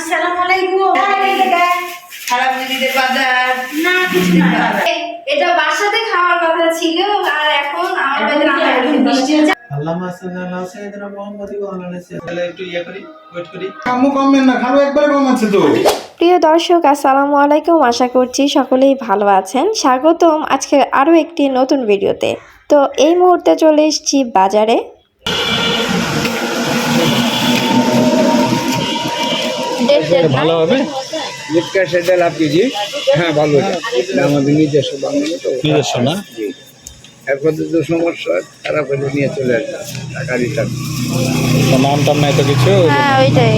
আসসালামু আলাইকুম খারাপ দিদিদের বাজার। না কিছু না। এটা বাসাতে খাওয়ার কথা ছিল আর এখন আমার বাড়িতে রান্না করতে বৃষ্টি হচ্ছে আল্লামা সাল্লাল্লাহু সাইয়্যিদিনা মুহাম্মাদি ওয়া আলা আলিহি তাহলে একটু ইয়ে করি ওয়েট করি। আম্মু কমবেন না খালো একবারে কম আছে তো। প্রিয় দর্শক আসসালামু আলাইকুম আশা করছি সকলেই ভালো আছেন। স্বাগতম আজকে আরও একটি নতুন ভিডিওতে। তো এই মুহূর্তে চলে এসেছি বাজারে। ভালো হবে। লিপকা সেটা লাভ কেজি। হ্যাঁ ভালো এটা আমাদের নিজস্ব বানানো তো। নিজস্ব না? এখন তো সমস্যা খারাপ হলে নিয়ে চলে আসবে। টাকা রিটার্ন তো নাম টাম নাই তো কিছু? হ্যাঁ ওইটাই।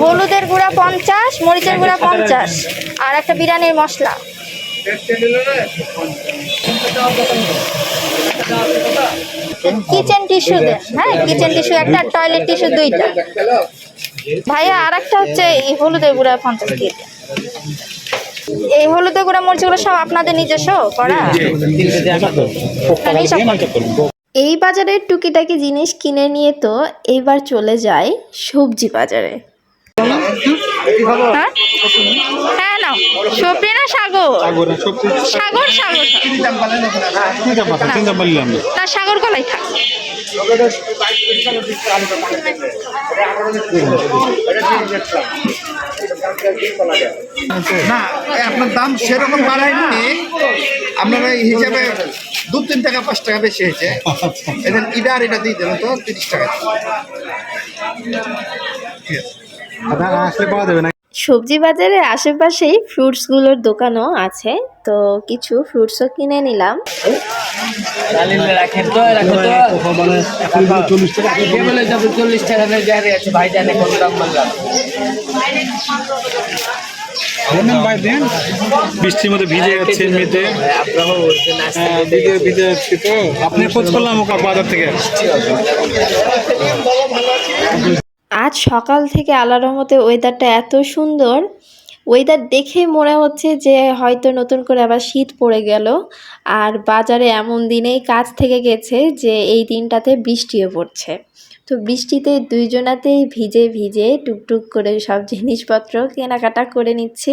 হলুদের গুঁড়া পঞ্চাশ মরিচের গুঁড়া পঞ্চাশ আর একটা বিরিয়ানির মশলা। কিচেন টিস্যু দেন হ্যাঁ কিচেন টিস্যু একটা টয়লেট টিস্যু দুইটা। ভাইয়া আর একটা হচ্ছে এই হলুদের গুঁড়া পঞ্চাশ দিয়ে দেন। এই হলুদের গুঁড়া মরিচগুলো সব আপনাদের নিজস্ব করা? এই বাজারের টুকিটাকি জিনিস কিনে নিয়ে তো এইবার চলে যায় সবজি বাজারে। হ্যাঁ? হ্যাঁ নাও। সবজি না সাগর? সাগর সাগর না সাগর কলাই থাক। না আপনার দাম সেরকম বাড়ায়নি আপনার এই হিসাবে দু তিন টাকা পাঁচ টাকা বেশি হয়েছে। এদের ইটা আর এটা দিয়ে দেবেন তো তিরিশ টাকা। আসলে পাওয়া যাবে না। সবজি বাজারের আশেপাশেই ফ্রুটসগুলোর দোকানও আছে তো কিছু ফ্রুটসও কিনে নিলাম। বৃষ্টির মধ্যে ভিজে যাচ্ছে হ্যাঁ, ভিজে ভিজে যাচ্ছি তো। আপনি খোঁজ করলাম বাজার থেকে। আজ সকাল থেকে আল্লাহর রহমতে ওয়েদারটা এত সুন্দর। ওয়েদার দেখেই মনে হচ্ছে যে হয়তো নতুন করে আবার শীত পড়ে গেল। আর বাজারে এমন দিনেই কাজ থেকে গেছে যে এই দিনটাতে বৃষ্টিও পড়ছে। তো বৃষ্টিতে দুইজনাতেই ভিজে ভিজে টুকটুক করে সব জিনিসপত্র কেনাকাটা করে নিচ্ছি।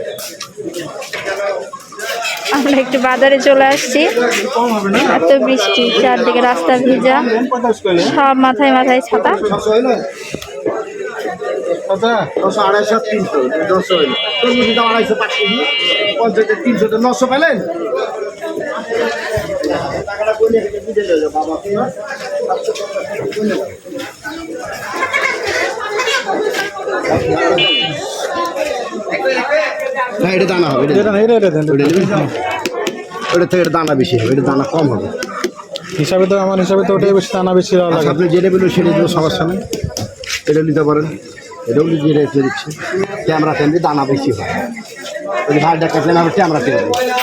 আমরা একটু বাজারে চলে আসছি। এত বৃষ্টি চারদিকে রাস্তা ভিজা সব মাথায় মাথায় ছাতা। নশো তো নশো পেলেন? বাবা না এটা দানা হবে দেন। ওটা? থেকে এটা দানা বেশি হবে এটা দানা কম হবে। হিসাবে তো আমার হিসাবে তো ওটাই বেশি টানা বেশি আচ্ছা লাগে। আপনি যেটা বলবেন সেটা দিতে সমস্যা নেই। এটা নিতে পারেন। এটাও যে রেখে দিচ্ছি। ক্যামেরা কেন্দ্রে দানা বেশি হয়। ওই ভাই দেখাচ্ছেন আমরা ক্যামেরা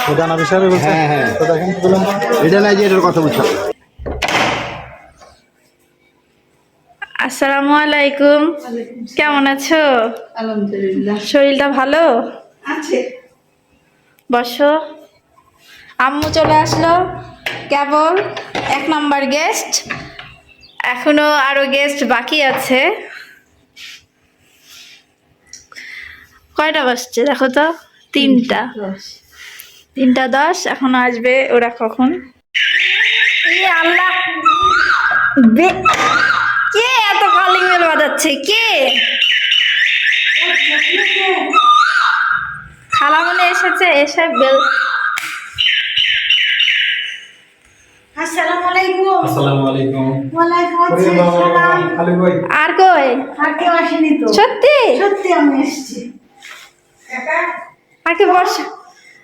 তো দানা বলছে হ্যাঁ, হ্যাঁ। তো দেখেন এটা নাই যে এটার কথা বলছি আসসালামু আলাইকুম। কেমন আছো? আলহামদুলিল্লাহ। শরীরটা ভালো? আছে। বসো। আম্মু চলে আসলো। কেবল এক নাম্বার গেস্ট এখনও আরও গেস্ট বাকি আছে। কয়টা বাজছে দেখো তো? তিনটা। তিনটা দশ এখন আসবে ওরা কখন? আল্লাহ। কে এত কলিং বেল বাজাচ্ছে? কে? খালামনি এসেছে এসে বেল আসসালামু আলাইকুম। আসসালামু আলাইকুম। ওয়ালাইকুম আসসালাম। আর কই? আর কেউ আসেনি তো? সত্যি? সত্যি আমি এসেছি। আর কি বর্ষা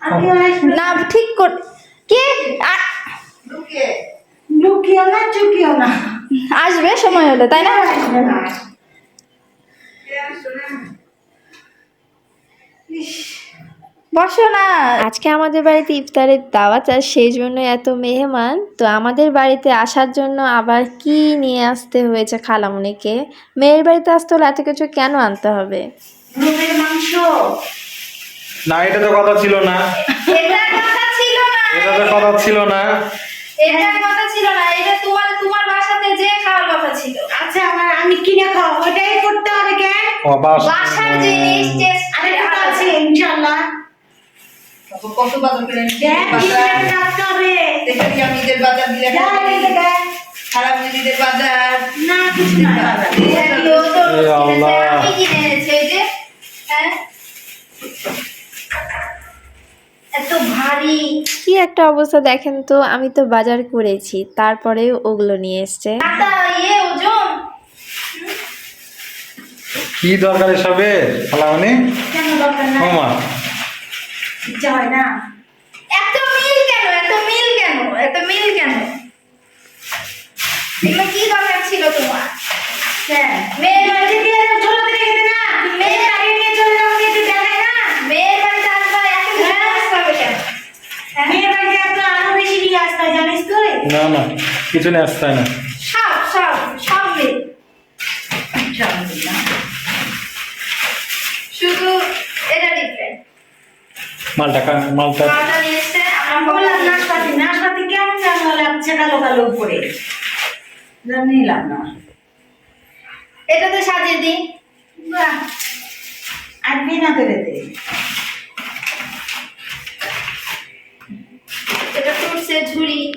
আর কেউ আসেনি? না ঠিক কর কে? লুকিও না চুকিও না। আসবে সময় হলে তাই না? আসবে না। বসো না। আজকে আমাদের বাড়িতে ইফতারের দাওয়াত আর সেই জন্য এত মেহমান। তো আমাদের বাড়িতে আসার জন্য আবার কি নিয়ে আসতে হয়েছে খালামুনিকে? মেয়ের বাড়িতে আসতে হলে এত কিছু কেন আনতে হবে? মাংস। না এটা তো কথা ছিল না। এটা কথা ছিল না। এটা তো কথা ছিল না। এটা কথা ছিল না। এটা তোমার তোমার বাসাতে যে খাওয়ার কথা ছিল। আচ্ছা আমার আমি কিনে খাওয়া ওইটাই করতে হবে কেন বাসার জিনিস আরে আছে ইনশাল্লাহ কত বাজার করে দেখ আমি ঈদের বাজার দিলে। খারাপ ঈদের বাজার। না কিছু না। হ্যাঁ? এত ভারী। কি একটা অবস্থা দেখেন তো আমি তো বাজার করেছি তারপরেও ওগুলো নিয়ে এসছে। ইয়ে ওজন। কি দরকার এসবে? খালামণি কেন ওমা না। এত মিল কেন? এত মিল কেন? এত মিল কেন? এগুলো কি দরকার ছিল তোমার? কেন মেয়ের বাড়িতে দিয়ে না? মেয়ের আগে নিয়ে চলে যাও মেয়েকে দেখায় না? মেয়ের বাড়িতে আসবা এত কিছু আসতে হবে কেন? হ্যাঁ? মেয়ের বাড়িতে এত আরও বেশি নিয়ে আসতে জানিস তুই? না না কিছু নিয়ে আসতে না সব সব সব মিল শুধু এটা ডিফারেন্ট মালটা কা- মালটা মালটা নিয়ে এসছে আমরা বললাম বললাম না নাশপাতি নাশপাতি কেমন যেন লাগছে কালো কালো উপরে যা নিলাম না। এটাতে সাজিয়ে দিই। আর বিনা করে দে এটা ফ্রুটসের ঝুড়ি।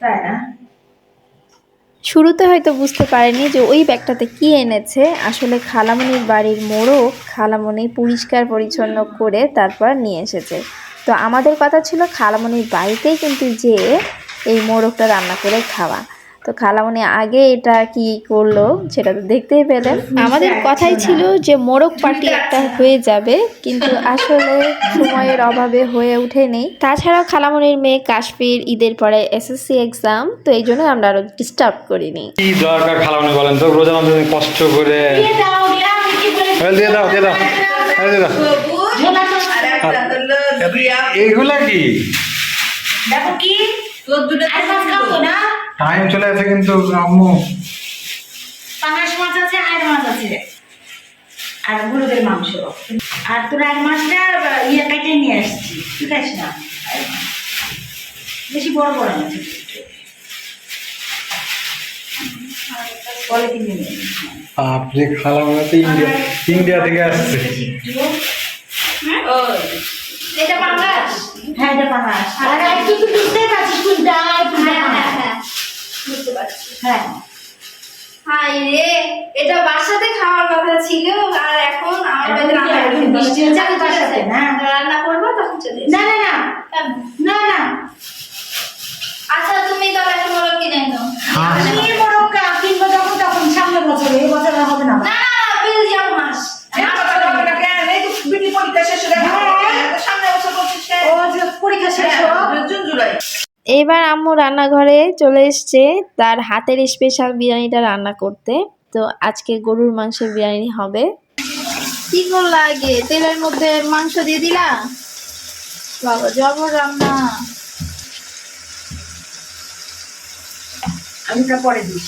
তাই না? শুরুতে হয়তো বুঝতে পারেনি যে ওই ব্যাগটাতে কি এনেছে। আসলে খালামণির বাড়ির মোড়ও খালামণি পরিষ্কার পরিচ্ছন্ন করে তারপর নিয়ে এসেছে। তো আমাদের কথা ছিল খালামণির বাড়িতেই কিন্তু যেয়ে এই মোড়কটা রান্না করে খাওয়া। তো খালামণি আগে এটা কি করল সেটা তো দেখতেই পেলেন আমাদের কথাই ছিল যে মোড়ক পার্টি একটা হয়ে যাবে কিন্তু আসলে সময়ের অভাবে হয়ে ওঠেনি তাছাড়াও খালামণির মেয়ে কাশ্মীর ঈদের পরে এসএসসি এক্সাম তো এই জন্য আমরা আরও ডিস্টার্ব করিনি কি দরকার খালামণি বলেন তো রোজা কষ্ট করে দিয়ে দাও দিয়া দাও দিয়ে দাও এইগুলা কি দেখো কি তোর দুটো আর না টাইম চলে আছে কিন্তু আম্মু। পাঙাশ মাছ আছে আর মাছ আছে আর গরুদের মাংস। আর তোর আর মাছটা ইয়ে কেটে নিয়ে আসছি ঠিক আছে না? মাছ। বেশি বড় বড় ইন্ডিয়া ইন্ডিয়া থেকে আসছে। একটু এটা হ্যাঁ এটা আর একটু পারছিস? বুঝতে পারছি। হ্যাঁ। হাই রে এটা বাসাতে খাওয়ার কথা ছিল আর এখন আমার বাড়িতে রান্না করতে বৃষ্টি হচ্ছে বাসাতে, না? রান্না করব তখন চলে না না না। না না। আচ্ছা তুমি তাহলে একটা মোড়ক কিনে এনো আমি বড় কিনবো যখন তখন সামনের বছরে এই বছর হবে না। না বেলজিয়াম মাছ কথা বলবে না। কেন? এই তো বিটি পরীক্ষা শেষ হয়ে। হ্যাঁ। সামনে বছর করছিস কেন? ও যে পরীক্ষা শেষ হোক হ্যাঁ, জুন জুলাই এবার আম্মু রান্নাঘরে চলে এসছে। তার হাতের স্পেশাল বিরিয়ানিটা রান্না করতে। তো আজকে গরুর মাংসের বিরিয়ানি হবে। কি করলা আগে? তেলের মধ্যে মাংস দিয়ে দিলা? বাবা জবর রান্না। পরে দিস।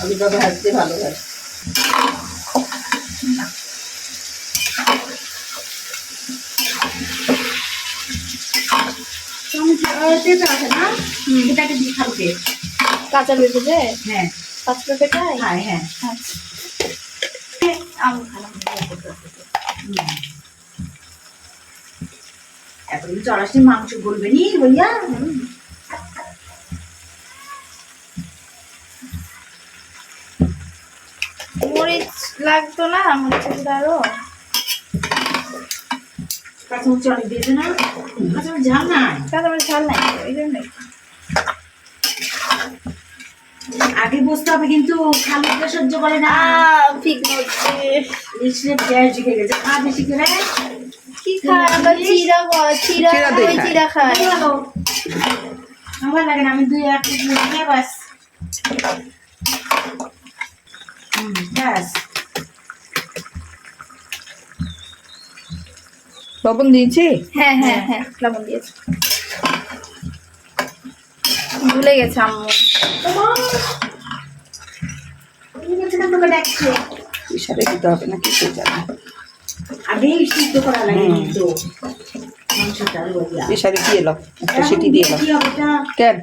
আলুটা ভাজতে ভালো হয়। তেতো আছে না? এটাকে দিয়ে খাবে কাঁচা পেঁপে যে হ্যাঁ। কাঁচা পেঁপেটাই হ্যাঁ হ্যাঁ। আচ্ছা। আমি খালাম এখন চড়াসি মাংস বলবে নি ভইয়া মরিচ লাগতো না মরিচের গুঁড়ো আরও? কাঁচামরিচ অনেক দিয়েছে না? কাঁচামরিচ ঝাল নাই? কাঁচা মরিচ ঝাল নাই এই জন্যই। আগে বসতে হবে কিন্তু খালিটা সহ্য করে না। ঠিক হচ্ছে পেঁয়াজ ঢুকে গেছে। খা বেশি করে। কি খায় চিরা চিরা চিরা ওই খায়। চিরা খাই। ভালো আমার লাগে না আমি দুই এক বাস হুম ব্যাস। লবণ দিয়েছি? হ্যাঁ হ্যাঁ হ্যাঁ লবণ দিয়েছি। ভুলে গেছে আম্মু। তোকে দিতে হবে না কিছু জানি। আগে সিদ্ধ করা লাগে কিন্তু। মাংসটা দিয়ে এলো একটা সিটি দিয়ে এলো? কেন।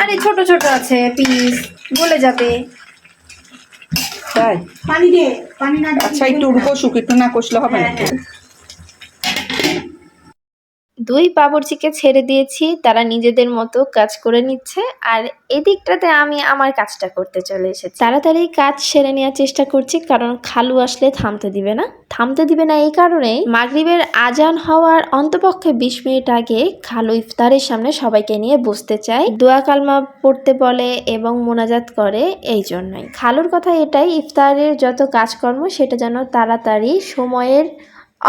আরে ছোট ছোট আছে পিস গলে যাবে। তাই? পানি দে পানি না আচ্ছা একটু কষুক একটু না কষলে হবে না? দুই বাবুর্চিকে ছেড়ে দিয়েছি, তারা নিজেদের মতো কাজ করে নিচ্ছে, আর এদিকটাতে আমি আমার কাজটা করতে চলে এসেছি। তাড়াতাড়ি কাজ সেরে নেওয়ার চেষ্টা করছি, কারণ খালু আসলে থামতে দিবে না। থামতে দিবে না এই কারণেই মাগরিবের আজান হওয়ার অন্তপক্ষে বিশ মিনিট আগে খালু ইফতারের সামনে সবাইকে নিয়ে বসতে চায়। দোয়া কালমা পড়তে বলে এবং মোনাজাত করে এই জন্যই। খালুর কথা এটাই, ইফতারের যত কাজকর্ম, সেটা যেন তাড়াতাড়ি সময়ের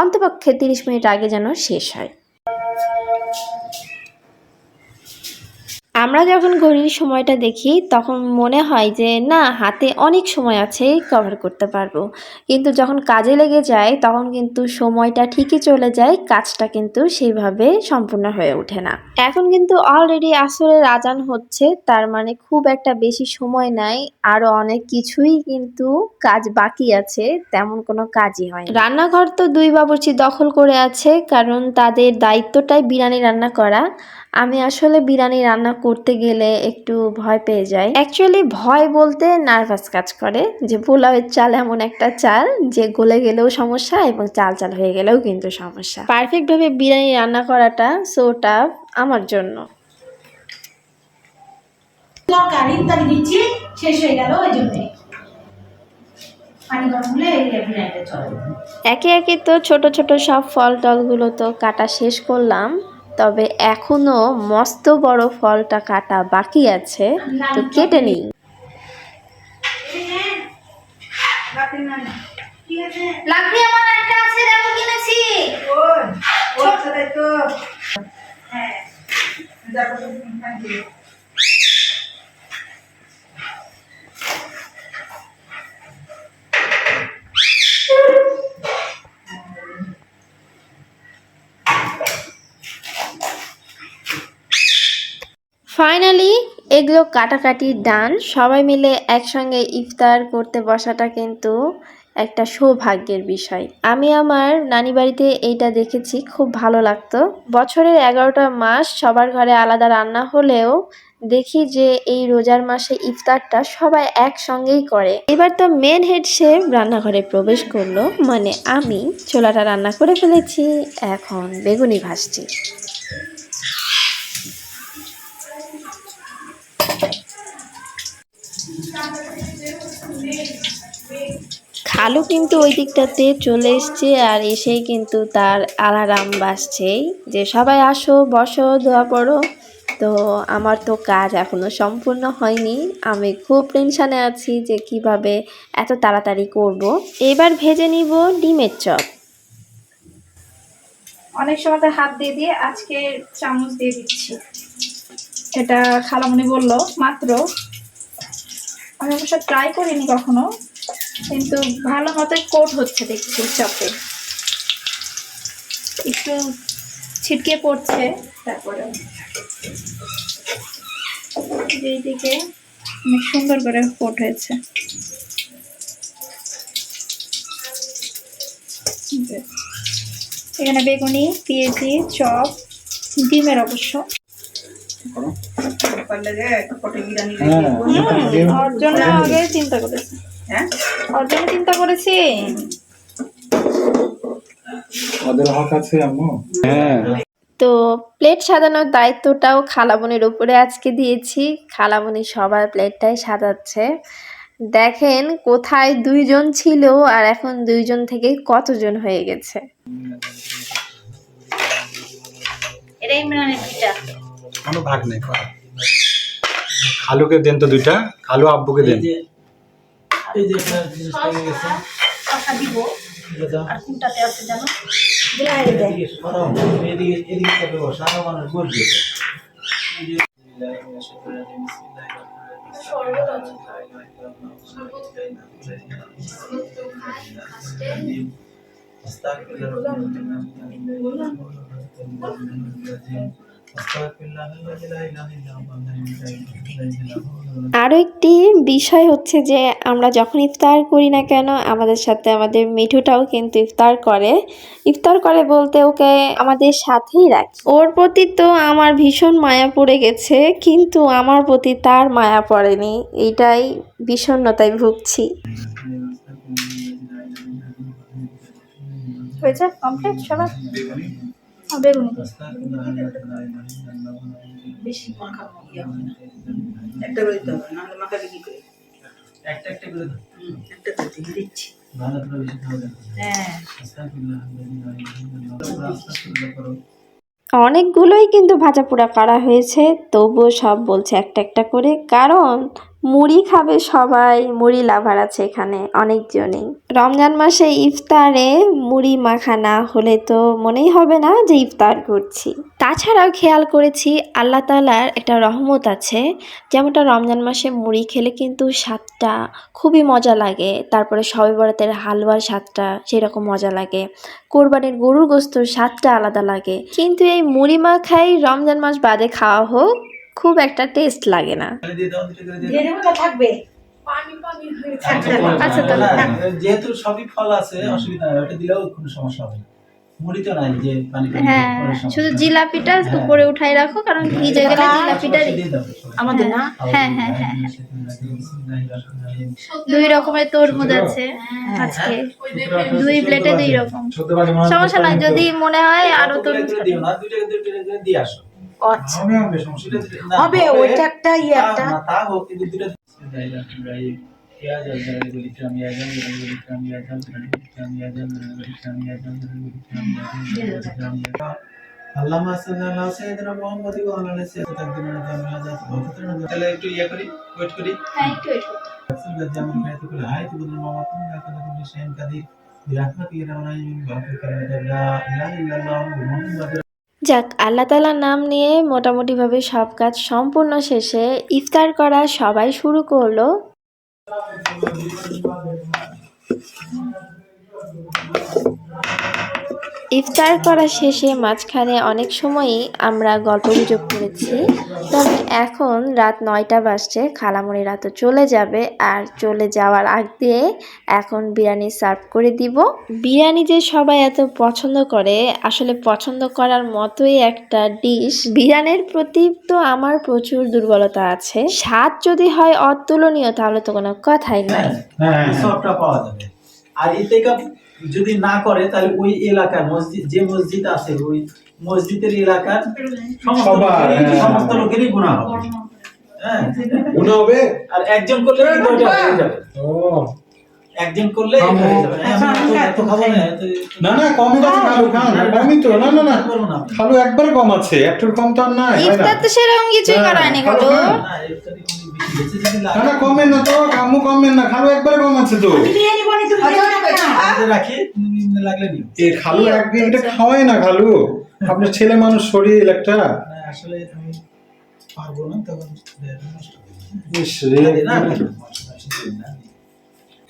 অন্তপক্ষে তিরিশ মিনিট আগে যেন শেষ হয়। Thank you. আমরা যখন ঘড়ির সময়টা দেখি, তখন মনে হয় যে, না, হাতে অনেক সময় আছে কভার করতে পারব। কিন্তু যখন কাজে লেগে যায়, তখন কিন্তু সময়টা ঠিকই চলে যায়, কাজটা কিন্তু সেইভাবে সম্পূর্ণ হয়ে ওঠে না। এখন কিন্তু অলরেডি আসরের আজান হচ্ছে, তার মানে খুব একটা বেশি সময় নাই আরও অনেক কিছুই কিন্তু কাজ বাকি আছে, তেমন কোনো কাজই হয় রান্নাঘর তো দুই বাবুর্চি দখল করে আছে, কারণ তাদের দায়িত্বটাই বিরিয়ানি রান্না করা। আমি আসলে বিরিয়ানি রান্না করতে গেলে একটু ভয় পেয়ে যায়। অ্যাকচুয়ালি ভয় বলতে নার্ভাস কাজ করে যে পোলাওয়ের চাল এমন একটা চাল যে গলে গেলেও সমস্যা এবং চাল চাল হয়ে গেলেও কিন্তু সমস্যা। পারফেক্টভাবে বিরিয়ানি রান্না করাটা সো টাফ আমার জন্য। তরকারি ইত্যাদি দিচ্ছি শেষ হয়ে গেল ওই জন্যে। পানি গরম হলে এই বিরিয়ানিটা চলে। একে একে তো ছোট ছোট সব ফল টলগুলো তো কাটা শেষ করলাম। তবে এখনও মস্ত বড় ফলটা কাটা বাকি আছে তো কেটে নিই। লাকড়ি আমার একটা আছে দেখো কিনেছি। ফাইনালি এগুলো কাটাকাটি ডান সবাই মিলে একসঙ্গে ইফতার করতে বসাটা কিন্তু একটা সৌভাগ্যের বিষয়। আমি আমার নানি বাড়িতে এইটা দেখেছি, খুব ভালো লাগতো। বছরের এগারোটা মাস সবার ঘরে আলাদা রান্না হলেও দেখি যে এই রোজার মাসে ইফতারটা সবাই একসঙ্গেই করে। এবার তো মেন হেড শেফ রান্নাঘরে প্রবেশ করল মানে আমি ছোলাটা রান্না করে ফেলেছি। এখন বেগুনি ভাজছি। খালু কিন্তু ওই দিকটাতে চলে এসছে আর এসেই কিন্তু তার আলারাম বাজছেই যে সবাই আসো, বসো ধোয়া পড়ো। তো আমার তো কাজ এখনও সম্পূর্ণ হয়নি। আমি খুব টেনশানে আছি যে কীভাবে এত তাড়াতাড়ি করব। এবার ভেজে নিব ডিমের চপ। অনেক সময় তো হাত দিয়ে দিয়ে আজকে চামচ দিয়ে দিচ্ছি। এটা খালামণি বলল, মাত্র আমি অবশ্য ট্রাই করিনি কখনো, কিন্তু ভালো মতো কোট হচ্ছে দেখছি চপে। একটু ছিটকে পড়ছে, তারপরে। এইদিকে অনেক সুন্দর করে কোট হয়েছে। এখানে বেগুনি, পেঁয়াজি, চপ, ডিমের অবশ্য। ওর জন্য আগে চিন্তা করেছি হ্যাঁ ওর জন্য চিন্তা করেছি ওদের হক আছে আম্মু তো প্লেট সাজানোর দায়িত্বটাও খালামনির উপরে আজকে দিয়েছি। খালামনি সবার প্লেটটাই সাজাচ্ছে। দেখেন কোথায় দুইজন ছিল আর এখন দুইজন থেকে কতজন হয়ে গেছে। এটা ইমরানের পিঠা। কোনো ভাগ নেই খালুকে দেন তো দুইটা খালু আব্বুকে দেন এই যে দিব আর কোনটাতে আছে জানো আরও একটি বিষয় হচ্ছে যে, আমরা যখন ইফতার করি না কেন, আমাদের সাথে আমাদের মিঠুটাও কিন্তু ইফতার করে। ইফতার করে বলতে ওকে আমাদের সাথেই রাখি। ওর প্রতি তো আমার ভীষণ মায়া পড়ে গেছে, কিন্তু আমার প্রতি তার মায়া পড়েনি। এটাই বিষণ্ণতায় ভুগছি। হয়েছে কমপ্লিট সবার? বেগুনি বেশি। একটা করে দিতে হবে মাখাবে কি করে। একটা একটা করে একটা করে দিচ্ছি। অনেকগুলোই কিন্তু ভাজা পোড়া করা হয়েছে তবুও সব বলছে একটা একটা করে। কারণ মুড়ি খাবে সবাই, মুড়ি লাভার আছে এখানে অনেকজনই। রমজান মাসে ইফতারে মুড়ি মাখা না হলে তো মনেই হবে না যে ইফতার করছি। তাছাড়াও খেয়াল করেছি আল্লাহ তালার একটা রহমত আছে, যেমনটা রমজান মাসে মুড়ি খেলে কিন্তু স্বাদটা খুবই মজা লাগে, তারপরে সবে বরাতের হালুয়ার স্বাদটা সেরকম মজা লাগে, কোরবানির গরুর গোস্তর স্বাদটা আলাদা লাগে। কিন্তু এই মুড়ি মাখাই রমজান মাস বাদে খাওয়া হোক খুব একটা টেস্ট লাগে না। থাকবে। আচ্ছা তো না, না, যেহেতু সবই ফল আছে অসুবিধা নাই ওটা দিলেও কোনো সমস্যা হবে না। মুড়ি তো নাই যে পানি পানি হ্যাঁ সমস্যা। শুধু নাই। জিলাপিটা হ্যাঁ। উপরে উঠাই রাখো কারণ ভিজে গেলে জিলাপিটা। আমাদের না? হ্যাঁ, হ্যাঁ, হ্যাঁ, দুই রকমের তরমুজ আছে আজকে। দুই প্লেটে দুই রকম। হয় সমস্যা নাই যদি মনে হয় আরও তরমুজ করে দিও না দুইটা দুইটা করে দিয়ে আসো। আচ্ছা হবে হবে সমস্যা নেই। না, হবে ওইটা একটা ইয়ে তা- একটা না, তা হোক কিন্তু দুইটা বিসমিল্লাহিররহমানিররহিম। ইয়া জাল জালালি ওয়াল ইকরাম, ইয়া জাল জালালি ওয়াল ইকরাম, ইয়া জাল জালালি ওয়াল ইকরাম, ইয়া জাল জালালি ওয়াল ইকরাম, ইয়া জাল জালালি ওয়াল ইকরাম, ইয়া জাল জালালি ওয়াল ইকরাম, ইয়া- আল্লাহুম্মা সাল্লি আলা সাইয়্যিদিনা মুহাম্মাদ ওয়া আলা আলি সাইয়্যিদিনা তাকদিমুনা জামিআ জাত ওয়া তাহলে একটু ইয়া করি ওয়েট করি হ্যাঁ একটু একটু أرسل جامع البيت كل هاي تقول الماما كنا كنا كل شيء قدير برحمتك يا رب بارك لا إله إلا الله محمد যাক, আল্লাহ তালার নাম নিয়ে মোটামুটিভাবে সব কাজ সম্পূর্ণ শেষে ইফতার করা সবাই শুরু করল। ইফতার করা শেষে মাঝখানে অনেক সময়ই আমরা গল্প গুজব করেছি। তবে এখন রাত নয়টা বাজছে খালামণিরা তো চলে যাবে। আর চলে যাওয়ার আগ দিয়ে এখন বিরিয়ানি সার্ভ করে দিব। বিরিয়ানি যে সবাই এত পছন্দ করে, আসলে পছন্দ করার মতোই একটা ডিশ। বিরিয়ানির প্রতি তো আমার প্রচুর দুর্বলতা আছে। স্বাদ যদি হয় অতুলনীয়, তাহলে তো কোনো কথাই নাই। হ্যাঁ সবটা পাওয়া যাবে। আর যদি না করে তাহলে ওই এলাকার মসজিদ যে মসজিদ আছে ওই মসজিদের এলাকার সমস্ত লোকেরই- গুণা হবে। হ্যাঁ। গুণা হবে? আর একজন করলে হয়ে যাবে। একজন করলে এটা হয়ে যাবে। হ্যাঁ, আমি তো এত খাব না। না না কমই আছে খালু খান কমই তো না না না। খালু একবার কম আছে একটুর কম তো আর নাই না। ইফতার তো সেরকম কিছুই হ্যাঁ, করা হয়নি খালু খালু না না কমেন না তো কামু কমেন না খালু একবার কম আছে তো। রাখি লাগলে নিও। এ খালু একদিন এটা খাওয়াই না খালু। আপনার ছেলে মানুষ শরীর একটা। আসলে আমি পারব না তখন ইস রে। না,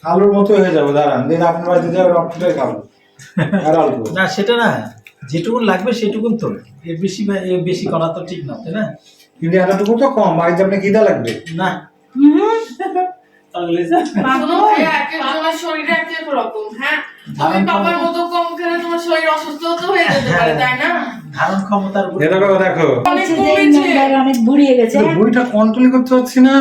না। মতো হয়ে যাবে দাঁড়ান। দিন আপনার বাড়িতে যাবে রক্তটাই খাব আর অল্প না সেটা না। যেটুকুন লাগবে সেটুকুন তো। এর বেশি এর বেশি করা তো ঠিক না তাই না? কিন্তু এতটুকু তো কম বাড়িতে আপনি খিদা লাগবে? না। শরীরে রকম, হ্যাঁ? তুমি বাবার মতো কম খেলে তোমার শরীর অসুস্থ তো হয়ে যেতে পারে, তাই না? ধারণ ক্ষমতার দেখো দেখো। অনেক বলছে যে এই কমেছে। মেয়েটা অনেক বুড়িয়ে গেছে। কিন্তু কন্ট্রোল করতে পারছি না।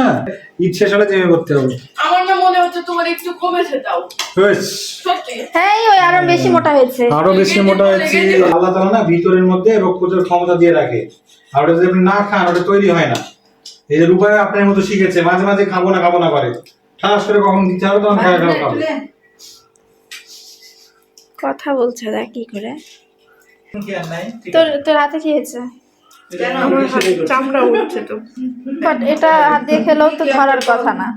ঈদ শেষ হলে করতে হবে। আমার না মনে হচ্ছে তোমার একটু কমেছে তাও। হ্যাঁ ওই আরও বেশি মোটা হয়েছে। আরও বেশি মোটা হয়েছে। আল্লাহ তালা না ভিতরের মধ্যে রোগ প্রতিরোধ ক্ষমতা দিয়ে রাখে। আর ওটা যদি আপনি না খান ওটা তৈরি হয় না। এই যে রূপায় আপনার মতো শিখেছে মাঝে মাঝে খাব না খাব না করে ঠাস করে কখন দিতে হবে তখন খাওয়া খাওয়া খাব। কথা বলছে দেখ কি করে? তোর তোর হাতে কি হয়েছে? আমার চামড়া উঠছে তো। বাট এটা হাত দিয়ে খেলেও তো ধরার কথা না।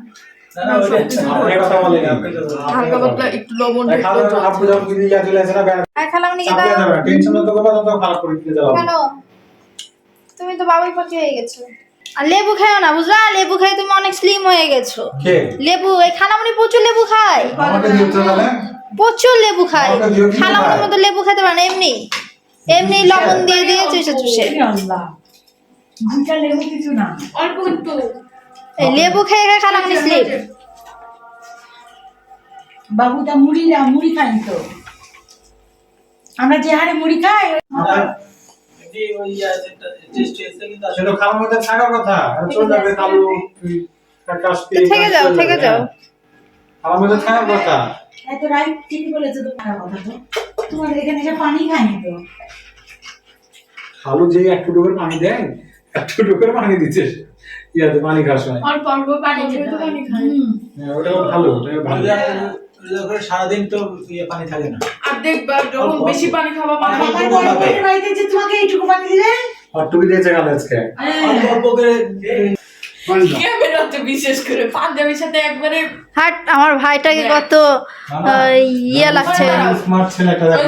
তুমি তো বাবাই পাখি হয়ে গেছো। আর লেবু খাও না বুঝলা? লেবু খাই তুমি অনেক স্লিম হয়ে গেছো। লেবু এই খানামুনি প্রচুর লেবু খায়। প্রচুর লেবু খায়। আমাকে দিও কি খালা খায়? মতো লেবু খেতে পারে না এমনি। এমনি লবণ দিয়ে দিয়ে চুষে চুষে লেবু কিছু না অল্প একটু লেবু খেয়ে খেয়ে খালা মানে বাবুটা মুড়ি না মুড়ি খাই তো। আমরা যে হারে মুড়ি খাই সেটা খাওয়ার মধ্যে থাকার কথা। আর চলে যাবে কালু কাশ্মীর থেকে যাও থেকে যাও। কথা। এত রাইট ঠিকই বলেছ তো খারাপ কথা তো। তোমাদের এখানে এসে পানি খায়নি তো? খালু যে একটু ডুবের পানি দেয় একটু ডুবের পানি দিচ্ছে ইয়াতে পানি খাওয়ার সময়। অল্প অল্প পানি খেতে পানি খাই হ্যাঁ, ওটাও ভালো ওটাও ভালো। সারাদিন তো ইয়ে পানি থাকে না। আর দেখবা যখন বেশি পানি খাবা পানি আমার বাড়িতে যে তোমাকে এইটুকু পানি দিলে? হটটুকি দিয়েছে কাল আজকে। অল্প অল্প করে বিশেষ করে? পাঞ্জাবির সাথে একবারে হাট আমার ভাইটাকে কত ইয়ে লাগছে। স্মার্ট ছেলেটা ওই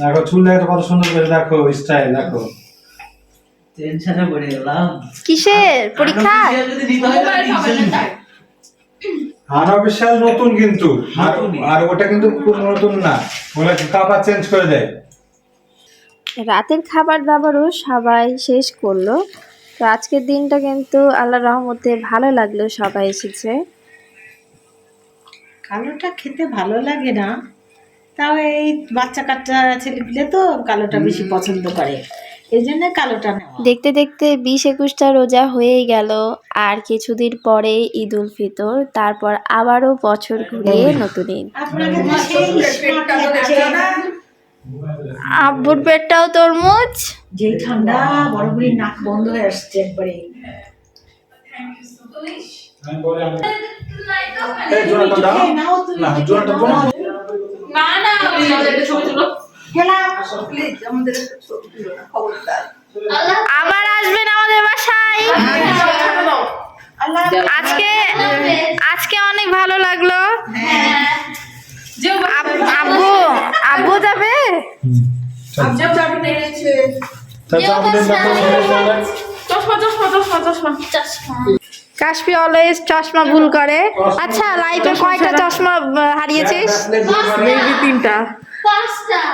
দেখো চুল দেখো কত সুন্দর করে দেখো স্টাইল দেখো। টেনশনে পড়ে গেলাম। কিসের? পরীক্ষা? যদি দিতে হয় মোবাইল খাবে না তাই আনঅফিসিয়াল নতুন কিন্তু। আর ওটা কিন্তু পুরো নতুন না। ওগুলা কাপড় চেঞ্জ করে দেয়? রাতের খাবার দাবারও সবাই শেষ করল। তো আজকের দিনটা কিন্তু আল্লাহ রহমতে ভালো লাগল সবাই এসেছে। কালোটা খেতে ভালো লাগে না। তাও এই বাচ্চা কাচ্চা ছেলেপিলে তো কালোটা বেশি পছন্দ করে। এই জন্য কালোটা দেখতে দেখতে বিশ একুশটা রোজা হয়েই গেল আর কিছুদিন পরে ঈদ উল ফিতর তারপর আবারও বছর ঘুরিয়ে নতুন ঈদ। আব্বুর পেটটাও তরমুজ? যে ঠান্ডা বড় নাক বন্ধ হয়ে আসছে একবারে। জোড়াটা দাও। না জোড়াটা না না ছবি তুলো। আবার আসবেন আমাদের বাসায়। আজকে আজকে অনেক ভালো লাগল। যে আব্বু আব্বু যাবে? দেখো চশমা চশমা চশমা। চশমা। কাশপি অলওয়েজ চশমা ভুল করে। আচ্ছা লাইফে কয়টা চশমা হারিয়েছিস? মেবি তিনটা।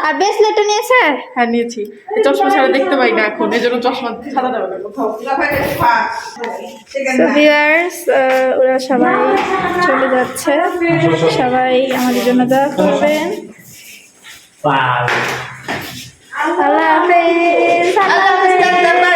আর ব্রেসলেটটা নিয়েছে? হ্যাঁ নিয়েছি। চশমা ছাড়া দেখতে পাই না এখন এই জন্য চশমা ছাড়া যাবে না কোথাও। ভিউয়ার্স ওরা সবাই চলে যাচ্ছে। সবাই আমাদের জন্য দোয়া করবেন। আল্লাহ হাফেজ আল্লাহ